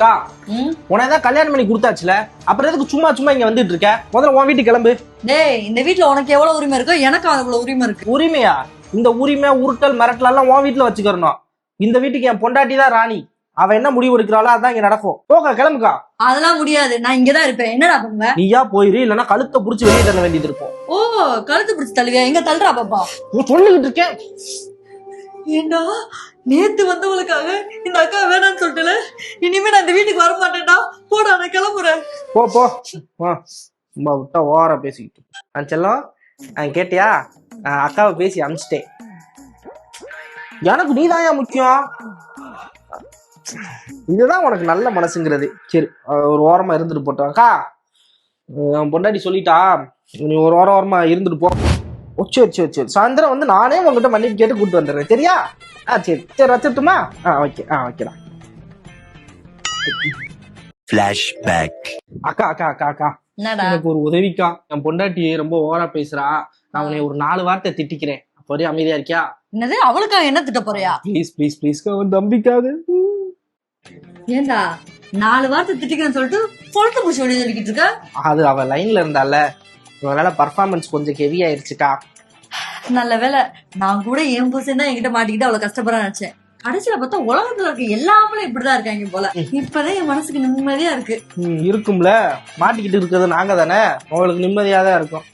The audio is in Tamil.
அக்கா உனக்கு தான் கல்யாணம் பண்ணி கொடுத்தாச்சுல? அப்புறம் எதுக்கு சும்மா சும்மா இங்க வந்துட்டு இருக்க? முதல்ல உன் வீட்டுக்கு கிளம்பு. டேய் இந்த வீட்ல உனக்கு எவ்வளவு உரிமை இருக்கோ எனக்கும் அவ்வளவு உரிமை இருக்கு. உரிமையா? இந்த உரிமை உருட்டல் மிரட்டல் எல்லாம் உன் வீட்டுல வச்சுக்கிறணும். இந்த வீட்டுக்கு என் பொண்டாட்டி தான் ராணி. அவ என்ன முடிவு எடுக்கிறாளோ அதான் இங்க நடக்கும். போக்கா கிளம்புக்கா. அதெல்லாம் முடியாது. நான் இங்கதான் இருப்பேன். என்னடா பண்ணுவ? நீயா போயிரு இல்லைன்னா கழுத்தை புடிச்சு வெளியே தள்ள வேண்டியது இருக்கும். ஓ கழுத்து பிடிச்சு தள்ளுவியா? எங்க தள்ளுறா பாப்பா? சொல்லிக்கிட்டு இருக்கேன். ஏண்டா? நேத்து வந்தவளுக்காக இந்த அக்கா வேணாம்னு சொல்லிட்டுல? இனிமே நான் இந்த வீட்டுக்கு வர மாட்டேன்டா போடா நான் கிளம்புறேன். போ போ. வா. சும்மா விட்டா ஓர பேசிக்கிட்டு ஆ செல்லம் ஆ, கேட்டியா? அக்காவை பேசி அனுப்பிச்சிட்டேன். எனக்கு நீ தான் முக்கியம். இதுதான் உனக்கு நல்ல மனசுங்கிறது. சரி ஒரு ஓரமா இருந்துட்டு போட்டோம். அக்கா பொண்டாட்டி சொல்லிட்டா. நீ ஒரு ஓரம் ஓரமா இருந்துட்டு போ. ஓ சரி சரி சரி. சாயந்தரம் வந்து நானே உங்ககிட்ட மன்னிப்பு கேட்டு கூட்டு வந்துடுறேன். சரியா? ஆ சரி. சரி வச்சிட்டுமா ஆ ஓகே. ஆ ஓகேடா Flashback. அக்கா அக்கா அக்கா அக்கா. எனக்கு ஒரு உதவிக்கா. என் பொண்டாட்டி ரொம்ப ஓவரா பேசுறா. நான் உன்னை ஒரு நாலு வார்த்தை திட்டிக்கிறேன். அப்படியே அமைதியா இருக்கியா? என்னது? அவளுக்காக என்ன திட்ட போறியா? ப்ளீஸ் ப்ளீஸ் ப்ளீஸ் அவன் தம்பிக்காக ஏண்டா? நாலு வார்த்தை திட்டிக்கிறேன்னு சொல்லிட்டு பொழுத்து பூச்சி வெளியே சொல்லிக்கிட்டு இருக்க? அது அவ லைன்ல இருந்தால. இவனால பர்ஃபார்மன்ஸ் கொஞ்சம் ஹெவி ஆயிருச்சுக்கா. நல்ல வேளை நான் கூட என் புருஷன் தான் என்கிட்ட மாட்டிக்கிட்டு அவ்வளவு கஷ்டப்படுறேன் நினைச்சேன். கடைசியில பார்த்தா உலகத்துல இருக்க எல்லாமே இப்படிதான் இருக்காங்க போல. இப்பதான் என் மனசுக்கு நிம்மதியா இருக்கு. இருக்கும்ல. மாட்டிக்கிட்டு இருக்கிறது நாங்க தானே உங்களுக்கு நிம்மதியா தான் இருக்கும்.